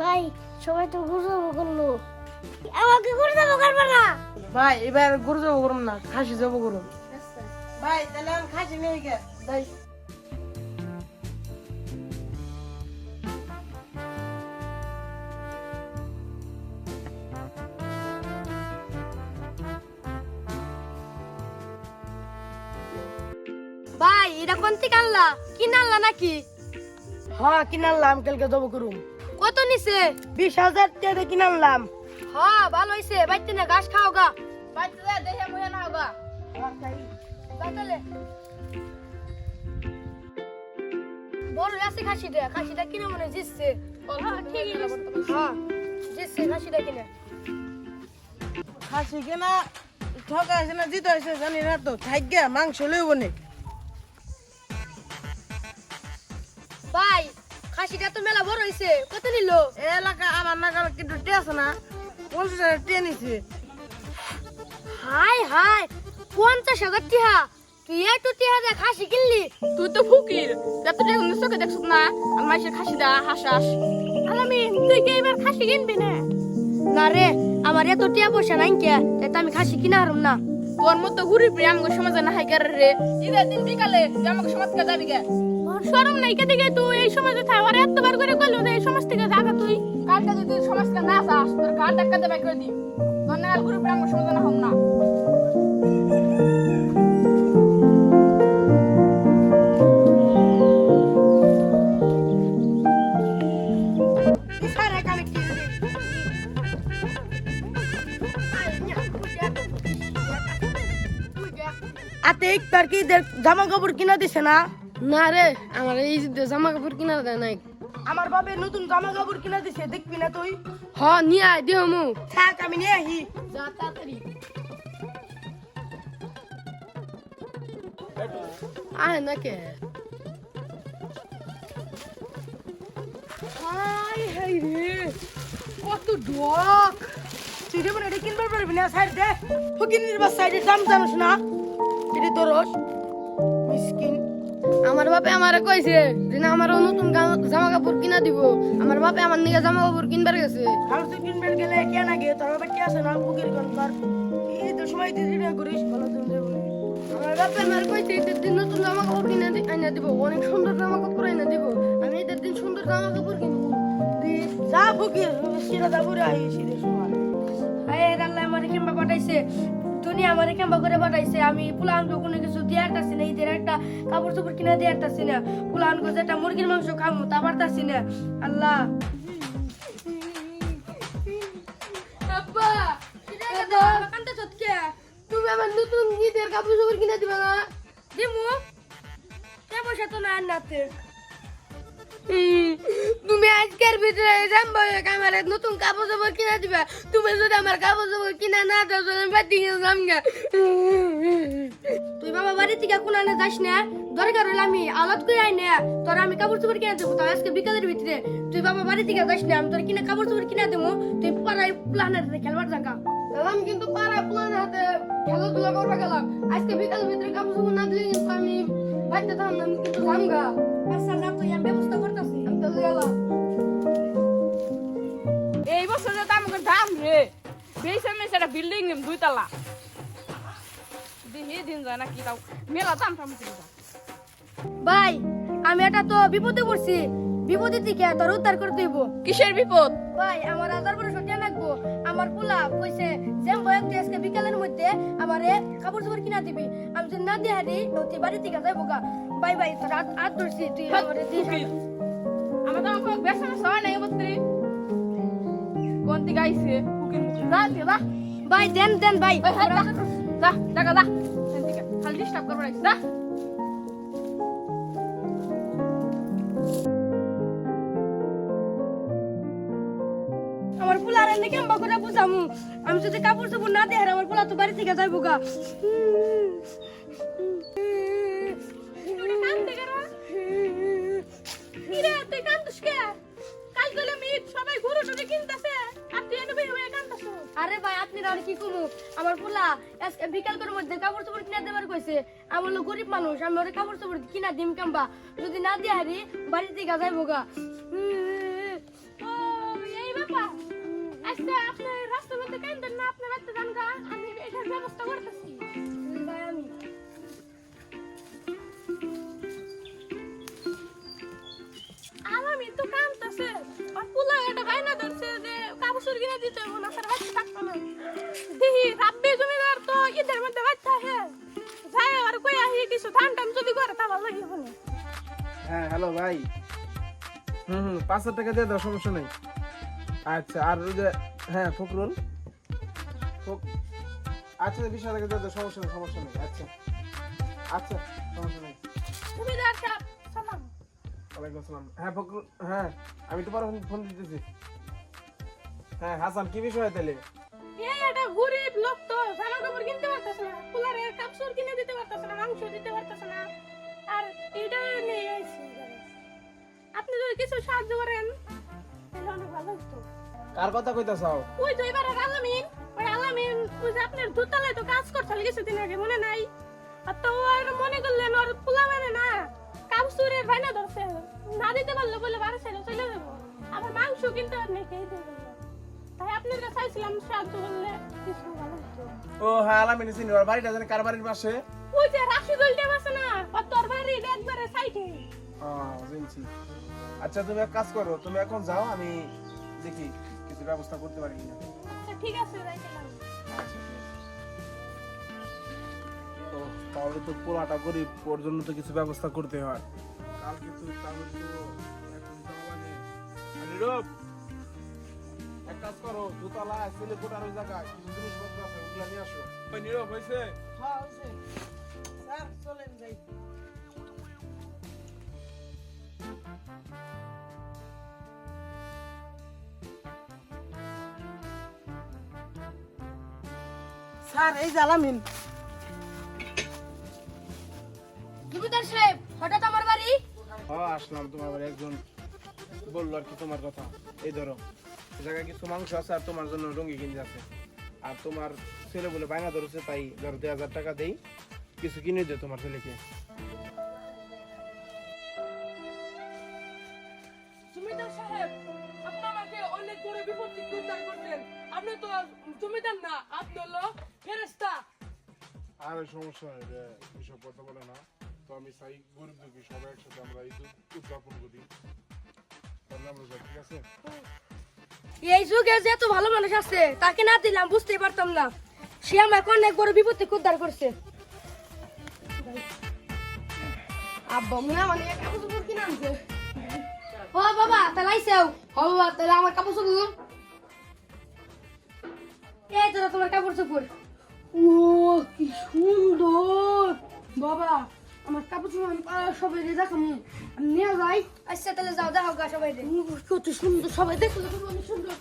ভাই সবাই তো ঘুরে যাব করল। আমাকে ঘুরে যাব করব না। ভাই এবার গরু যাব করুম না খাসি যাব করুম। ভাই তাহলে আমি খাসি নিয়ে গে ভাই ভাই এটা কোন থেকে আনলা? কিনে আনলা নাকি? হ্যাঁ কিনালাম কালকে যাব করুম। কত নিছে? বিশ হাজার টাকা কিনালাম হ্যাঁ ভালো হইছে। বাইতে না ঘাস খাও গা। বাইতে যা দেখে মুহে না গা। বাইতালে বড় আছে খাসিটা। খাসিটা কিনে মনে জিতছে। হ্যাঁ হ্যাঁ জিতছে খাসিটা কিনে। খাসি কেনা ঠকা আছে না জিত হয়েছে জানি না তো। থাকবে মাংস লইব নে। ভাই খাসিটা তো মেলা বড় হইছে, কত নিল? এলাকা আমার নাগাল কিন্তু আছে না, পঞ্চাশ হাজার নিছে। হাই হাই পঞ্চাশ হাজার টিহা, তুই একটু টিহা দে খাসি কিনলি? তুই তো ফুকির যত চোখে না, আর খাসি দা হাসাস আলামি তুই কি এবার খাসি কিনবি না? না রে, আমার এত টিয়া পয়সা নাই কে, তাই আমি খাসি কিনা হারুম না। তোর মতো ঘুরি আমাকে সমাজে না হাইকার রে। ঈদের দিন বিকালে আমাকে সমাজ থেকে যাবি গে সরম নাই কে দিকে তুই এই সমাজে থাক? আর এতবার করে কইলো যে এই সমাজ থেকে যাবে তুই। কালকে যদি তুই সমাজ থেকে না যাস তোর ধাক্কা দেবে করে দিই তোর না ঘুরি ফিরে আমাকে না হোক না। আতে একবার কি? জামা কাপড় কিনা দিছে না? না রে আমার এই জামা কাপড় কিনা দেয় নাই। আমার বাবে নতুন জামা কাপড় কিনা দিছে দেখবি না তুই? হ নিয়ে আয় দেহ মু থাক আমি নিয়ে আহি। যা তাড়াতাড়ি। আয় না কে? হাই হাই রে কত ডক। তুই যেমন এটা কিনবার পারবি না সাইড দে। ফকিনির বা সাইডের দাম জানিস না? এটা তোরস মিসকিন। আমার বাপে আমারে কইছে যে না আমার নতুন জামা কাপড় কিনা দিব। আমার বাপে আমার নিকে জামা কাপড় কিনবার গেছে। আর তুই কিনবার গেলে কে না গে তোর বাবা কে আছে না? ফকির কোন কর এই তো সময় দিদি না করিস ভালো তুমি যাব আমার বাপে আমার কইছে ঈদের দিন নতুন জামা কাপড় কিনা দি- আইনা দিব অনেক সুন্দর জামা কাপড় আইনা দিব। আমি ঈদের দিন সুন্দর জামা কাপড় কিনবো। দি- যা ফকির সিরা যাব রে আই সিরে সময়। আয় আল্লাহ আমার কেমবা পাঠাইছে। দুনিয়া আমার কেমবা করে পাঠাইছে? আমি পুলান কোনো কিছু দিয়ে আসতেছি না ঈদের একটা কাপড় চোপড় কিনে দিয়ে আসতেছি না। পুলান গো যেটা মুরগির মাংস খামু তা পারতাছি না। আল্লাহ। তুমি আমার নতুন ঈদের কাপড় চোপড় কিনে দিবা না? দিমু। কে পয়সা তো না নাতে তুমি আজকের ভিতরে জানব আমার নতুন কাপড় চোপড় কিনা দিবা। তুমি যদি আমার কাপড় চোপড় কিনা না দাও তাহলে আমি বাড়ি থেকে যাম গা। তুই বাবা বাড়ি থেকে কোন আনে যাস না? দরকার হলে আমি আলাদ করে আই না। তোর আমি কাপড় চোপড় কিনা দেবো তাই আজকে বিকালের ভিতরে। তুই বাবা বাড়ি থেকে যাস না আমি তোর কিনা কাপড় চোপড় কিনা দেবো। তুই পাড়ায় প্লানের হাতে খেলবার জায়গা। আমি কিন্তু পাড়ায় প্লানের হাতে খেলাধুলা করবা গেলাম। আজকে বিকালের ভিতরে কাপড় চোপড় না দিলে কিন্তু আমি বাড়িতে থাকলাম না, আমি কিন্তু যাম গা। আচ্ছা যা তুই আমি ব্যবস্থা করতেছি আমি তাহলে গেলাম এই বছর যে দাম করে দাম রে বেসে মেসে একটা বিল্ডিং নিম দুই তালা দেখি দিন যায় না কি তাও মেলা দাম টাম। ভাই আমি এটা তো বিপদে পড়ছি বিপদের দিকে তোর উদ্ধার করে দিব কিসের বিপদ ভাই আমার বড় সটিয়া লাগবো আমার পোলা কইছে যে বয়স তুই আজকে বিকালের মধ্যে আমারে কাপড় চোপড় কিনা দিবি আমি যদি না দিয়ে হারি তুই বাড়ি থেকে যাইবো বোকা বাই বাই তোর হাত হাত ধরছি তুই আমারে আমার তো আমাকে বেসা মেসা হয় না কোন দিকে আইছে? যা যা ভাই দেন দেন ভাই যা। টাকা যা খালি ডিস্টার্ব করব যা। এনে কেমবা করে বুঝামু? আমি যদি কাপড় চোপড় না দিয়ে আমার পোলা তো বাড়ি থেকে যাইবো গা। আর ভাই আপনি আর কি আমার পোলা বিকাল করে মধ্যে কাপড় চোপড় কিনা দেবার কইছে। গরিব মানুষ আমি ওরে কাপড় চোপড় কিনা দিম কেমবা? যদি না দিয়ে হারি বাড়ি থেকে যাইবো গা। ও কেন না? আপনি বাড়তে যান গা। আমি এটার ব্যবস্থা করতেছি। ভাই আমি। আলামি তো কামতাছে। আর পুলা এটা বাইনা ধরছে যে কাপড় কিনে দিতে হবে না স্যার বাচ্চা থাকতো না। দেখি রাব্বি জমিদার তো ঈদের মধ্যে বাচ্চা হে যাই আর কই আহি কিছু ধান টান যদি করে তা ভালো হ্যাঁ হ্যালো ভাই। হুম হুম পাঁচ হাজার টাকা দিয়ে দাও সমস্যা নেই। আচ্ছা আর ওই যে হ্যাঁ ফকরুল ফক আচ্ছা বিশ হাজার দাও সমস্যা নেই সমস্যা নেই আচ্ছা। আচ্ছা সমস্যা নেই। সাহেব সালাম। ওয়ালাইকুম আসসালাম। হ্যাঁ ফকরুল হ্যাঁ আমি তোমার ফোন ফোন দিতেছি। হ্যাঁ হাসান কি বিষয় তাহলে এই গরিব লোক তো জামা কাপড় কিনতে পারতেছে না কুলারে কাপড় কিনে দিতে পারতেছে না মাংস দিতে পারতেছে না। আর এটা নিয়ে আইছি আপনি যদি কিছু সাহায্য করেন তাহলে অনেক ভালো হতো। কার কথা কইতা চাও ওই তো এবার আলামিন ওই যে আপনার দোতলায় তো কাজ করতে কিছুদিন আগে মনে নাই? আর তো আর মনে করলেন ওর পোলা মানে না কাপড়ের ভাইনা ধরছে। না দিতে পারলে বলে ছেড়ে চলে যাব। আবার মাংস কিনতে খেয়ে দেবো তাই আপনার কাছে চাইছিলাম সাহায্য করলে কিছু ভালো ও হ্যাঁ আলামিন ওর বাড়িটা জানি কার বাড়ির পাশে? ওই যে রাশিদুল আছে না তোর বাড়ি একবারে সাইডে। ও আচ্ছা তুমি এক কাজ করো তুমি এখন যাও আমি দেখি কিছু ব্যবস্থা করতে পারি কিনা। আচ্ছা ঠিক আছে যাই গেলাম তো তাহলে তো পোলাটা গরিব ওর জন্য তো কিছু ব্যবস্থা করতে হয়। কালকে তো তাহলে তো এখন নীরব, এক কাজ করো দোতলা ছেলে কোটার ওই জায়গায় কিছু জিনিসপত্র আছে ওগুলা নিয়ে আসো। ওই নীরব হয়েছে হ্যাঁ হয়েছে স্যার চলেন যাই। স্যার এই জ্বালামিন জমিদার সাহেব হঠাৎ আমার বাড়ি? হ্যাঁ আসলাম। তোমার বাড়ি একজন বলল আর কি তোমার কথা। এই ধরো এই জায়গায় কিছু মাংস আছে আর তোমার জন্য রঙি কিনতে আছে। আর তোমার ছেলে বলে বায়না ধরেছে তাই ধরো দুই হাজার টাকা দেই কিছু কিনে দে তোমার ছেলেকে। জমিদার সাহেব আপনি আমাকে অনেক বড় বিপদ থেকে উদ্ধার করলেন আপনি তো জমিদার না আপনি হলো ফেরেস্তা আর সমস্যা নেই রে এসব কথা বলে না। তো আমি চাই গরিব দুঃখী সবাই একসাথে আমরা ঈদ উদযাপন করি। তাহলে আমরা যাই ঠিক আছে? এই যুগে যে এত ভালো মানুষ আছে তাকে না দিলাম বুঝতেই পারতাম না। সে আমাকে অনেক বড় বিপদ থেকে উদ্ধার করছে। আব্বা মনে মানে কাপড় চোপড় কিনে আনছে। ও বাবা তাহলে আইসাও ও বাবা তাহলে আমার কাপড় চোপড় এই তো তোমার কাপড় চোপড় ও কি সুন্দর। বাবা আমার কাপড় চোপড় আমি পাড়ার সবাই দেখাম। আমি নিয়ে যাই। আচ্ছা তাহলে যাও দেখাও গা সবাই কত সুন্দর সবাই দেখলে তো অনেক সুন্দর।